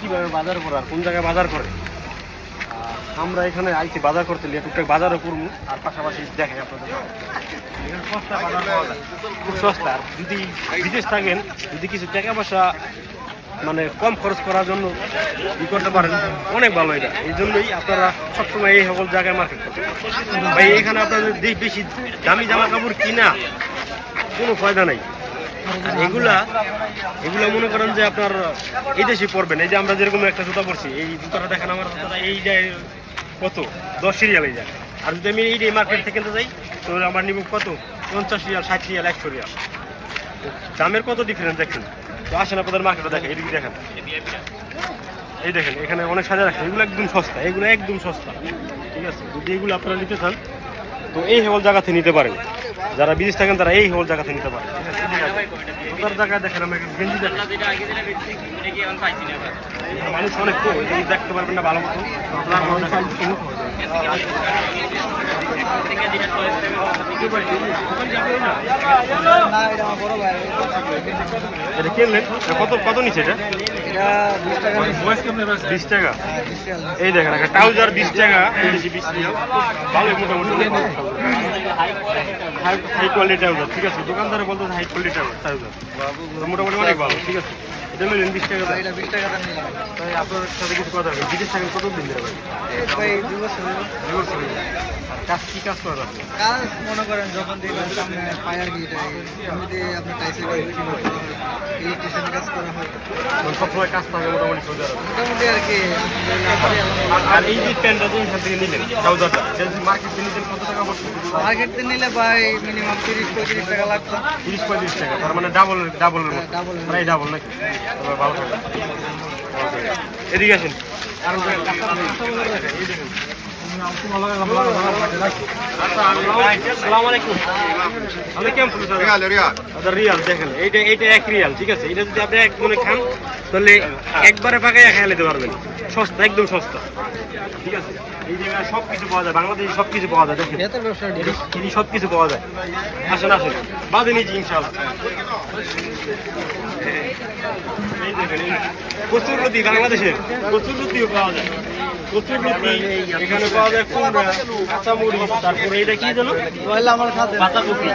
কীভাবে বাজার করে কোন জায়গায় বাজার করে। আমরা এখানে আইছি বাজার করতে লিয়ে টুকটাক বাজারও করব, আর পাশাপাশি দেখাই আপনাদের। খুব সস্তা। যদি বিদেশ থাকেন, যদি কিছু টাকা পয়সা মানে কম খরচ করার জন্য ই করতে পারেন, অনেক ভালো এটা। এই জন্যই আপনারা সবসময় এই সকল জায়গায় মার্কেট করতে ভাই, এখানে আপনাদের বেশি দামি জামা কাপড় কিনা, কোনো ফায়দা নাই। আর এগুলা এগুলা মনে করেন যে আপনার এই দেশে পড়বেন এই যে আমরা যেরকম একটা জুতা পরছি, এই জুতাটা দেখেন আমার এই যায় কত? দশ রিয়াল এই যায় আর যদি আমি এই মার্কেট থেকে কিনতে যাই, তো আমার নিব কত? পঞ্চাশ রিয়াল, ষাট রিয়াল, একশো রিয়াল। দামের কত ডিফারেন্স দেখেন? তো আসেন আপনাদের মার্কেটে দেখেন, এদিকে দেখেন। এই দেখেন, এখানে অনেক সাজা রাখছে। এগুলো একদম সস্তা, এগুলো একদম সস্তা। ঠিক আছে, যদি এগুলো আপনারা নিতে চান, তো এই হেবল জায়গাতে নিতে পারেন। যারা বিদেশ থাকেন, তারা এই হেবল জায়গাতে নিতে পারেন। ঠিক আছে? ওটার জায়গায় দেখেন আমরা গেঞ্জি দেখেন। মানুষ অনেক এই দেখতে পারবেন না ভালো মতো এটা কিনলেন কত কত নিচ্ছে এটা? বিশ টাকা। এই দেখেন একটা ট্রাউজার বিশ টাকা এই বেশি বিশ টাকা। ভালোই মোটামুটি। হাই কোয়ালিটি ট্রাউজার ঠিক আছে? দোকানদারে বলতো হাই কোয়ালিটি ট্রাউজার তো মোটামুটি অনেক ভালো ঠিক আছে? এটা নিলেন বিশ টাকা এটা বিশ টাকা দাম। নিলাম। তাই আপনার সাথে কিছু কথা হবে। বিদেশ টাকা কত দিন দেবে ভাই, দু বছর হলো। আর কাজ কি কাজ করা কাজ মনে করেন যখন দেখবেন সামনে ফায়ার গেট এমনিতে আপনি টাইসের কাজ করা হয়। সবসময় কাজ থাকে মোটামুটি আর কি আর- এই যে প্যান্টটা যে এখান থেকে নিলেন ট্রাউজারটা যদি মার্কেট থেকে কত টাকা পড়ছে? মার্কেট নিলে ভাই মিনিমাম তিরিশ পঁয়ত্রিশ টাকা লাগতো। তিরিশ পঁয়ত্রিশ টাকা তার মানে ডাবল ডাবলের মতো। ডাবল প্রায় ডাবল নাকি? ভালো থাকবে। এদিকে আসেন। কারণ রিয়াল দেখেন এইটা এক রিয়াল ঠিক আছে এটা যদি আপনি এক একবারে পাকায় খেয়ে পারবেন সস্তা একদম সস্তা সব কিছু পাওয়া যায় বাংলাদেশে সব কিছু পাওয়া যায় দেখেন সব কিছু পাওয়া যায় আসেন আসেন বাদে নিচ্ছি ইনশাল্লাহ প্রচুর লতি বাংলাদেশের, প্রচুর পাওয়া যায়। প্রচুর লতি এখানে পাওয়া যায় কুমড়া কাঁচামরিচ তারপরে এটা কি জানো বললে আমার সাথে পাতাকপি।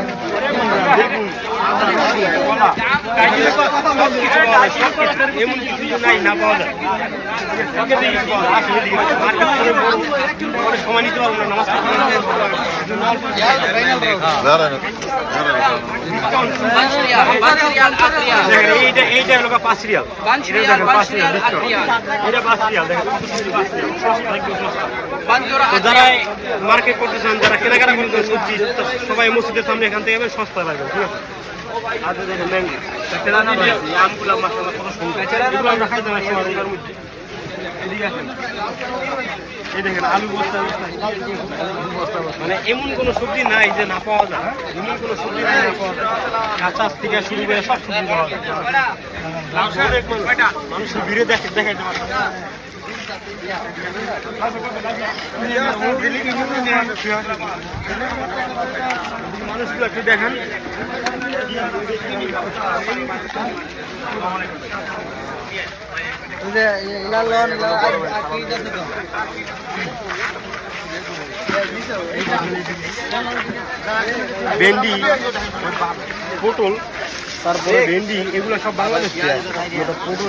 নাই না পাওয়া যায়। সময় নিতে পারব না, এইটা হলো পাঁচ রিয়াল পাঁচ রিয়াল এটা পাঁচ রিয়াল যারা মার্কেট করতে চান যারা কেনাকাটা করতে সবজি সবাই মসজিদের সামনে এখান থেকে সস্তা লাগবে ঠিক আছে? এই দেখেন আলু মানে এমন কোনো সবজি নাই যে না পাওয়া যায় এমন কোনো সবজি নাই না পাওয়া যায়। থেকে শুরু করে সব সবজি পাওয়া যায়। মানুষের ভিড়ে দেখে দেখাইতে পারে মানুষগুলো একটু দেখেন ভেন্ডি পটল তারপরে ভেন্ডি এগুলো সব বাংলাদেশ আসে।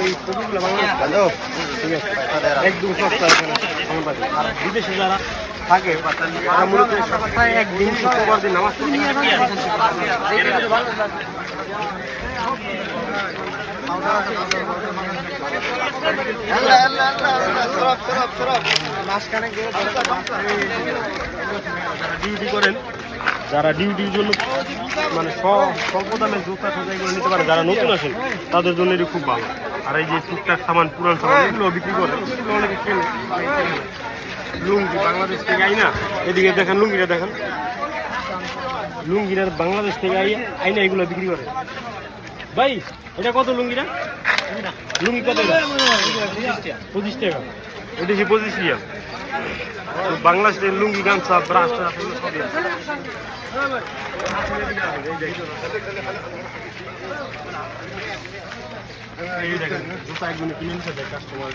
এই পটলগুলো বাংলাদেশ আসে। ঠিক আছে? একদম সস্তা এখানে আর বিদেশে যারা থাকে তারা মূলত সপ্তাহে একদিন শুক্রবার দিন নামাজ ডিউটি করেন যারা ডিউটির জন্য মানে স- স্বল্প দামে জুতা টোজা এগুলো নিতে পারে, যারা নতুন আসেন, তাদের জন্য এটি খুব ভালো। আর এই যে টুকটাক সামান, পুরান সামান এগুলো বিক্রি করে। এগুলো অনেকে কেনে লুঙ্গি বাংলাদেশ থেকে আই না এদিকে দেখেন লুঙ্গিটা দেখেন। লুঙ্গিটার বাংলাদেশ থেকে আই আই না এগুলো বিক্রি করে। ভাই, এটা কত লুঙ্গিটা? লুঙ্গি কত? পঁচিশ টাকা। সে পঁচিশ টাকা বাংলাদেশের লুঙ্গি গামছা ব্রাশ জুতা একজনে কিনে কাস্টমার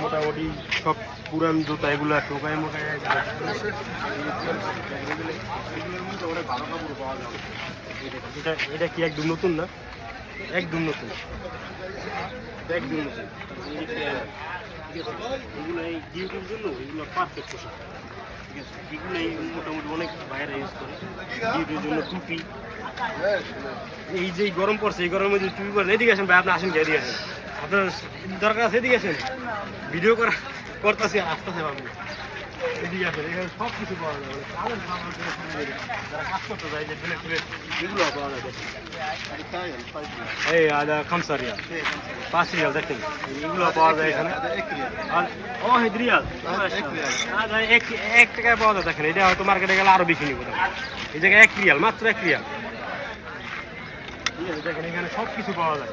মোটামুটি সব পুরান জুতা এগুলো টোকায় দেখেন, এটা এটা কি একদম নতুন না? একদম নতুন। একদম নতুন। এগুলো এই জন্য এগুলো পারফেক্ট পোশাক। ঠিক মোটামুটি অনেক বাইরে ইউজ জন্য টুপি। এই যে গরম পড়ছে, এই গরমের মধ্যে টুপি পরে এদিকে আসেন ভাই, আপনি আসেন কি এদিকে আসেন। আপনার দরকার আছে এদিকে আসেন? ভিডিও করা করতেছি আর আসতেছে এদিকে আসেন এখানে সব কিছু পাওয়া যাবে। যারা কাজ করতে যায় যে এগুলো পাওয়া যাবে। এই আদা খামসা রিয়াল পাঁচ রিয়াল দেখেন। এগুলো পাওয়া যায় এখানে। আর ও হেদ রিয়াল আদা এক এক টাকায় পাওয়া যায় দেখেন। এটা হয়তো মার্কেটে গেলে আরও বেশি নিব এই জায়গায় এক রিয়াল মাত্র এক রিয়াল। ঠিক আছে দেখেন এখানে সব কিছু পাওয়া যায়।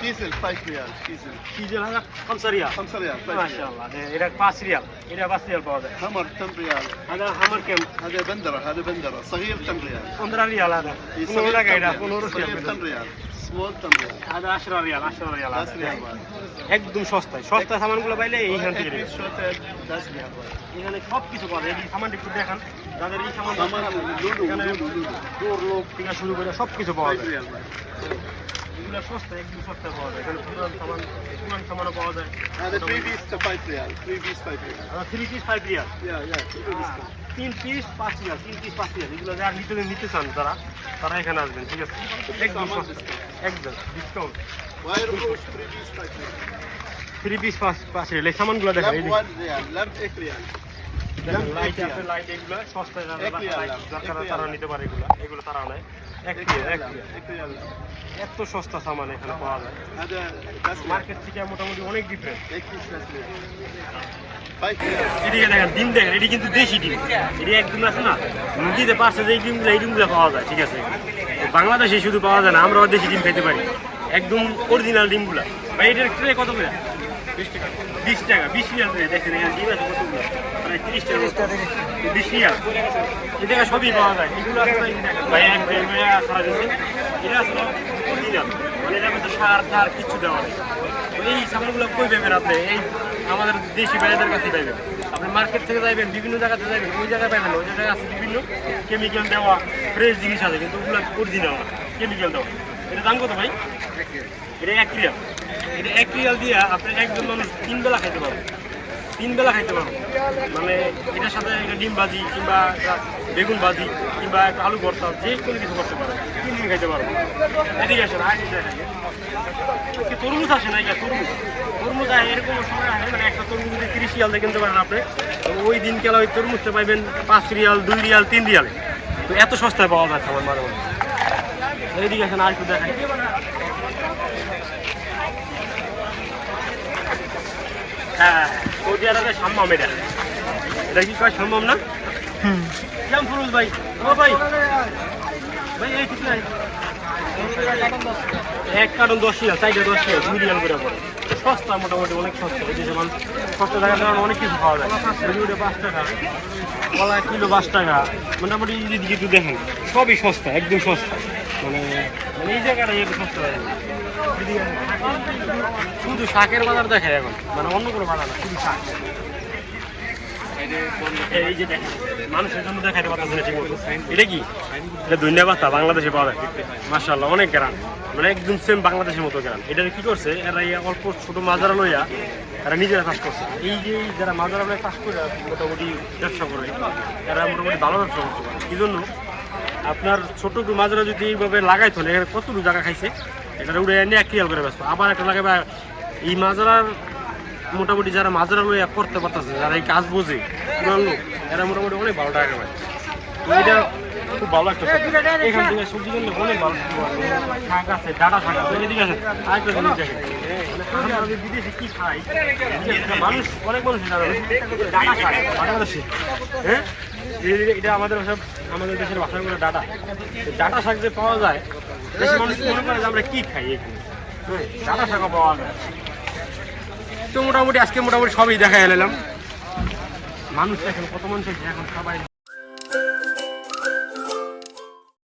شيزل 5 ريال شيزل কি যে হাজার খামসা রিয়াল 5 ريال 5 ريال মাশাআল্লাহ এটা পাঁচ রিয়াল এটা পাঁচ রিয়াল পাওয়া যায় همر 10 ريال هذا حمر كم؟ هذا بندرة هذا بندرة صغير 10 ريال 15 ريال هذا إيه، 15 صغير টাকা 10 এটা ريال 15 صغير ريال 10 ريال سمول 10 ريال هذا 10 ريال 10 ريال 10 هذا ريال একদম সস্তায় সস্তা সামানগুলো পাইলে এইখান থেকে এক নেবেন। পিস শর্টের 10 ريال এখানে সব কিছু পাওয়া যায় এই সামানটা একটু দেখান যাদের এই সামান সামান লুলু, এখানে লুলু, লুলু। ডোর লোক থেকে শুরু করে সব কিছু পাওয়া 5 যায় ريال এগুলো সস্তা এক পাওয়া যায়। এখানে পুরান সামান পুরান সামানও পাওয়া যায়। Three piece five riyal three piece five riyal three piece five riyal তিন পিস পাঁচ রিয়াল তিন পিস পাঁচ রিয়াল এগুলো নিতে চান তারা তারা এখানে আসবেন ঠিক আছে? একদম একদম ডিসকাউন্ট থ্রি পিস পাঁচ পাঁচ রিয়াল এই সামানগুলো দেখেন লাইট আছে লাইট এগুলো সস্তায় তারা নিতে পারে এগুলো। এগুলো তারা নেয় এত সস্তা সামান এখানে পাওয়া যায়। মার্কেট থেকে মোটামুটি অনেক ডিফারেন্ট এদিকে দেখেন, ডিম দেখেন, এটি কিন্তু দেশি ডিম। এটি একদম আছে না? নদীতে পাশে যে ডিমগুলো, এই ডিমগুলো পাওয়া যায়, ঠিক আছে? বাংলাদেশে শুধু পাওয়া যায় না, আমরাও দেশি ডিম খেতে পারি। একদম অরিজিনাল ডিমগুলো। ভাই, এটার ট্রে কত করে? বিশ টাকা বিশ টাকা রিয়াল করে, দেখেন এখানে ডিম আছে কতগুলো প্রায় তিরিশ টাকা বিশ রিয়াল এই জায়গায় সবই পাওয়া যায়। এগুলো ভাই, এক দেড় ভাইয়া সারা এটা আসলে অরিজিনাল মানে এটার মধ্যে সার টার কিছু দেওয়া নেই। এই সামানগুলো কই পাবেন আপনি? এই আমাদের দেশি ভাইয়াদের কাছে পাইবেন। আপনি মার্কেট থেকে যাইবেন, বিভিন্ন জায়গাতে যাইবেন, ওই জায়গায় পাইবেন ওই জায়গায় আছে বিভিন্ন কেমিক্যাল দেওয়া ফ্রেশ জিনিস আছে, কিন্তু ওগুলো অরিজিনাল কেমিক্যাল দেওয়া। এটা দাম কত ভাই? এটা এক রিয়াল এটা এক রিয়াল দিয়ে আপনি একজন মানুষ তিন বেলা খাইতে পারবেন। তিন বেলা খাইতে পারবেন। মানে এটার সাথে একটা ডিম ভাজি কিংবা বেগুন ভাজি কিংবা একটা আলু ভর্তা, যে কোনো কিছু করতে পারেন তিন দিন খাইতে পারবেন। এদিকে আসেন আজকে তরমুজ আসে না, এটা তরমুজ। তরমুজ এরকম সময় আসে মানে একটা তরমুজ যদি তিরিশ রিয়াল দিয়ে কিনতে পারেন আপনি ওই দিন কেলা ওই তরমুজটা পাইবেন পাঁচ রিয়াল, দুই রিয়াল, তিন রিয়ালে। তো এত সস্তায় পাওয়া যাচ্ছে আমার মাঝে মাঝে এইদিকে আসেন আর একটু দেখেন হ্যাঁ সৌদি আরবে সম্ভব এটা। এটা কি কয় সম্ভব না? কেমন ফুরুজ ভাই? ও ভাই। ভাই এই ঠিক নাই। এক কার্টন দশ রিয়াল চারটে দশ রিয়াল দুই রিয়াল করে পড়ে। সস্তা মোটামুটি অনেক সস্তা। মানুষ সস্তা কারণে অনেক কিছু পাওয়া যায়। খেজুরে পাঁচ টাকা কলা কিলো পাঁচ টাকা। মোটামুটি যদি একটু দেখেন। সবই সস্তা একদম সস্তা। মানে মানে এই জায়গাটাই একটু সস্তা লাগে শুধু শাকের বাজার দেখে এখন মানে অন্য কোনো বাজার না, শুধু শাক। এই যে মানুষের জন্য দেখাইতে এটা কি? এটা ধনিয়া পাতা, বাংলাদেশে পাওয়া যায়। মার্শাল্লাহ অনেক গ্রাম। মানে একদম সেম বাংলাদেশের মতো গ্রাম। এটা কি করছে? এরা অল্প ছোট মাজারা লইয়া এরা নিজেরা চাষ করছে। এই যে যারা মাজারা লইয়া চাষ করে মোটামুটি ব্যবসা করে, এরা মোটামুটি ভালো ব্যবসা করতে পারে। জন্য? আপনার ছোট মাজারা যদি এইভাবে লাগাইতো না, এখানে কতটুকু জায়গা খাইছে এটা উড়ে এনে রিয়াল করে ব্যস্ত আবার একটা লাগাবে এই মাজারার মোটামুটি যারা মাজরা লইয়া করতে পারতেছে, যারা এই কাজ বোঝে এরা মোটামুটি অনেক ভালো টাকা পায় তো এটা খুব ভালো একটা। এখান থেকে সবজি কিনলে অনেক ভালো। শাক আছে, ডাটা শাক আছে, এদিকে আছে আরেকটা জিনিস দেখেন মানে মানুষ, অনেক মানুষ। ডাটা শাক, বাংলাদেশে হ্যাঁ এটা আমাদের সব আমাদের দেশের ভাষার কোনো ডাটা ডাটা শাক যে পাওয়া যায় দেশের মানুষ মনে করে যে আমরা কি খাই এখানে হ্যাঁ ডাটা শাকও পাওয়া যায়। তো মোটামুটি আজকে মোটামুটি সবই দেখা এলাম মানুষ এখন, কত মানুষ এখন সবাই